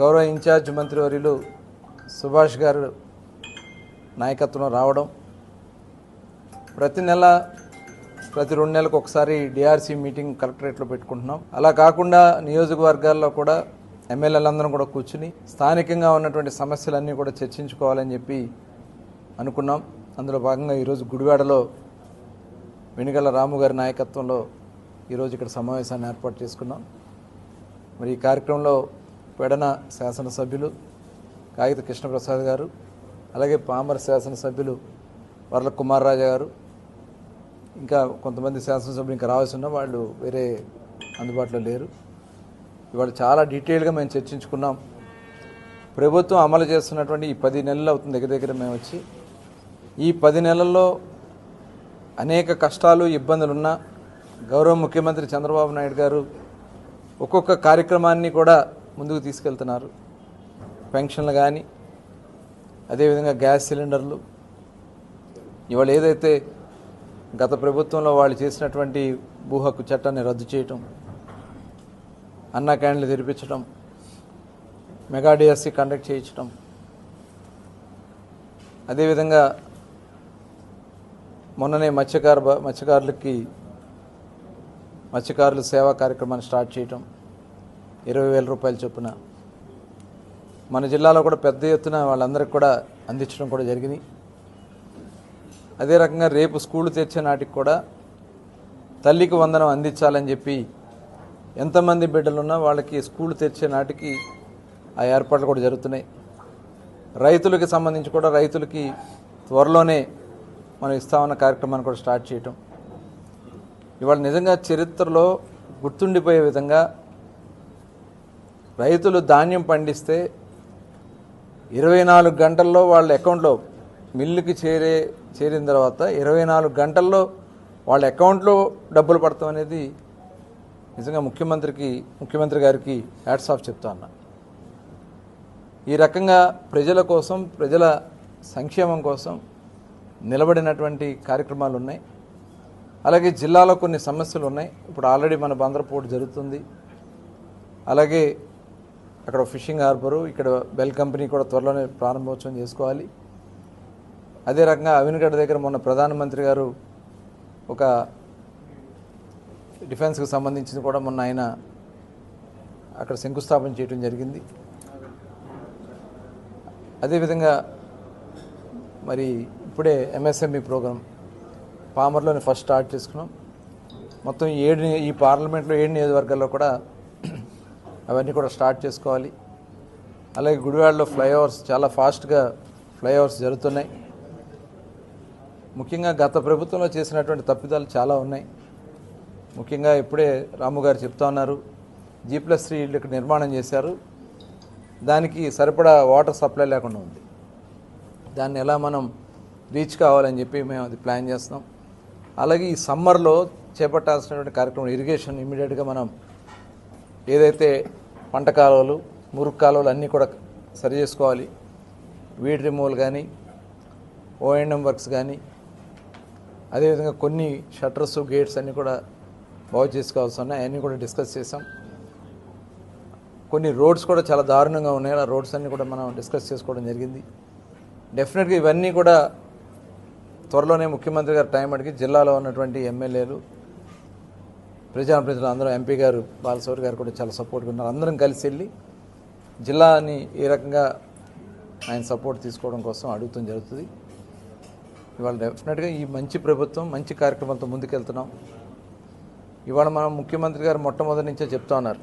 గౌరవ ఇన్ఛార్జ్ మంత్రివర్యులు సుభాష్ గారు నాయకత్వం రావడం ప్రతి నెల ప్రతి రెండు నెలలకు ఒకసారి డిఆర్సీ మీటింగ్ కలెక్టరేట్లో పెట్టుకుంటున్నాం. అలా కాకుండా నియోజకవర్గాల్లో కూడా ఎమ్మెల్యేలందరం కూడా కూర్చుని స్థానికంగా ఉన్నటువంటి సమస్యలన్నీ కూడా చర్చించుకోవాలని చెప్పి అనుకున్నాం. అందులో భాగంగా ఈరోజు గుడివాడలో వెనుగల రాము గారి నాయకత్వంలో ఈరోజు ఇక్కడ సమావేశాన్ని ఏర్పాటు చేసుకున్నాం. మరి ఈ కార్యక్రమంలో పెడన శాసనసభ్యులు కాగిత కృష్ణప్రసాద్ గారు అలాగే పామర శాసనసభ్యులు వర్ల కుమార్ రాజా గారు ఇంకా కొంతమంది శాసనసభ్యులు ఇంకా రావాల్సి ఉన్న వాళ్ళు వేరే అందుబాటులో లేరు. ఇవాళ చాలా డీటెయిల్గా మేము చర్చించుకున్నాం. ప్రభుత్వం అమలు చేస్తున్నటువంటి ఈ పది నెలలు అవుతుంది దగ్గర దగ్గర మేము వచ్చి. ఈ పది నెలల్లో అనేక కష్టాలు ఇబ్బందులు ఉన్నా గౌరవ ముఖ్యమంత్రి చంద్రబాబు నాయుడు గారు ఒక్కొక్క కార్యక్రమాన్ని కూడా ముందుకు తీసుకెళ్తున్నారు. పెన్షన్లు కానీ అదేవిధంగా గ్యాస్ సిలిండర్లు. ఇవాళ ఏదైతే గత ప్రభుత్వంలో వాళ్ళు చేసినటువంటి భూ హక్కు చట్టాన్ని రద్దు చేయటం అన్నా క్యాండ్లు తెరిపించడం మెగా డిఎస్సి కండక్ట్ చేయించడం అదేవిధంగా మొన్ననే మత్స్యకార బ- మత్స్యకారులకి మత్స్యకారుల సేవా కార్యక్రమాన్ని స్టార్ట్ చేయటం ఇరవై వేల రూపాయల చొప్పున. మన జిల్లాలో కూడా పెద్ద ఎత్తున వాళ్ళందరికీ కూడా అందించడం కూడా జరిగింది. అదే రకంగా రేపు స్కూళ్ళు తెచ్చే నాటికి కూడా తల్లికి వందనం అందించాలని చెప్పి ఎంతమంది బిడ్డలున్నా వాళ్ళకి స్కూళ్ళు తెచ్చే నాటికి ఆ ఏర్పాట్లు కూడా జరుగుతున్నాయి. రైతులకి సంబంధించి కూడా రైతులకి త్వరలోనే మనం ఇస్తామన్న కార్యక్రమాన్ని కూడా స్టార్ట్ చేయటం. ఇవాళ నిజంగా చరిత్రలో గుర్తుండిపోయే విధంగా రైతులు ధాన్యం పండిస్తే ఇరవై నాలుగు గంటల్లో వాళ్ళ అకౌంట్లో మిల్లుకి చేరే చేరిన తర్వాత ఇరవై నాలుగు గంటల్లో వాళ్ళ అకౌంట్లో డబ్బులు పడతాం అనేది నిజంగా ముఖ్యమంత్రికి ముఖ్యమంత్రి గారికి హ్యాట్స్ ఆఫ్ చెప్తా ఈ రకంగా ప్రజల కోసం ప్రజల సంక్షేమం కోసం నిలబడినటువంటి కార్యక్రమాలు ఉన్నాయి. అలాగే జిల్లాలో కొన్ని సమస్యలు ఉన్నాయి. ఇప్పుడు ఆల్రెడీ మన బందరపోటు జరుగుతుంది. అలాగే అక్కడ ఫిషింగ్ హార్బరు ఇక్కడ బెల్ కంపెనీ కూడా త్వరలోనే ప్రారంభోత్సవం చేసుకోవాలి. అదే రకంగా అవినగడ్డ దగ్గర మొన్న ప్రధానమంత్రి గారు ఒక డిఫెన్స్కి సంబంధించింది కూడా మొన్న ఆయన అక్కడ శంకుస్థాపన చేయడం జరిగింది. అదేవిధంగా మరి ఇప్పుడే ఎంఎస్ఎంఈ ప్రోగ్రాం పామర్లోనే ఫస్ట్ స్టార్ట్ చేసుకున్నాం. మొత్తం ఏడు ఈ పార్లమెంట్లో ఏడు నియోజకవర్గాల్లో కూడా అవన్నీ కూడా స్టార్ట్ చేసుకోవాలి. అలాగే గుడివాడలో ఫ్లైఓవర్స్ చాలా ఫాస్ట్గా ఫ్లైఓవర్స్ జరుగుతున్నాయి. ముఖ్యంగా గత ప్రభుత్వంలో చేసినటువంటి తప్పిదాలు చాలా ఉన్నాయి. ముఖ్యంగా ఇప్పుడే రాము గారు చెప్తా ఉన్నారు జీ ప్లస్ త్రీ ఇళ్ళు ఇక్కడ నిర్మాణం చేశారు. దానికి సరిపడా వాటర్ సప్లై లేకుండా ఉంది. దాన్ని ఎలా మనం రీచ్ కావాలని చెప్పి మేము అది ప్లాన్ చేస్తున్నాం. అలాగే ఈ సమ్మర్లో చేపట్టాల్సినటువంటి కార్యక్రమం ఇరిగేషన్ ఇమీడియట్గా మనం ఏదైతే పంట కాలువలు మురుగు కాలువలు అన్నీ కూడా సరి చేసుకోవాలి. వీడ్ రిమూవల్ కానీ ఓఎండ్ఎం వర్క్స్ కానీ అదేవిధంగా కొన్ని షట్టర్స్ గేట్స్ అన్నీ కూడా బాగు చేసుకోవాల్సి ఉన్నాయి. అవన్నీ కూడా డిస్కస్ చేసాం కొన్ని రోడ్స్ కూడా చాలా దారుణంగా ఉన్నాయి. ఆ రోడ్స్ అన్నీ కూడా మనం డిస్కస్ చేసుకోవడం జరిగింది. డెఫినెట్గా ఇవన్నీ కూడా త్వరలోనే ముఖ్యమంత్రి గారు టైం అడిగి జిల్లాలో ఉన్నటువంటి ఎమ్మెల్యేలు ప్రజాప్రతినిధులు అందరూ ఎంపీ గారు బాలసౌరి గారు కూడా చాలా సపోర్ట్గా ఉన్నారు. అందరం కలిసి వెళ్ళి జిల్లాని ఏ రకంగా ఆయన సపోర్ట్ తీసుకోవడం కోసం అడుగుతాం జరుగుతుంది. ఇవాళ డెఫినెట్గా ఈ మంచి ప్రభుత్వం మంచి కార్యక్రమాలతో ముందుకెళ్తున్నాం. ఇవాళ మనం ముఖ్యమంత్రి గారు మొట్టమొదటి నుంచే చెప్తా ఉన్నారు.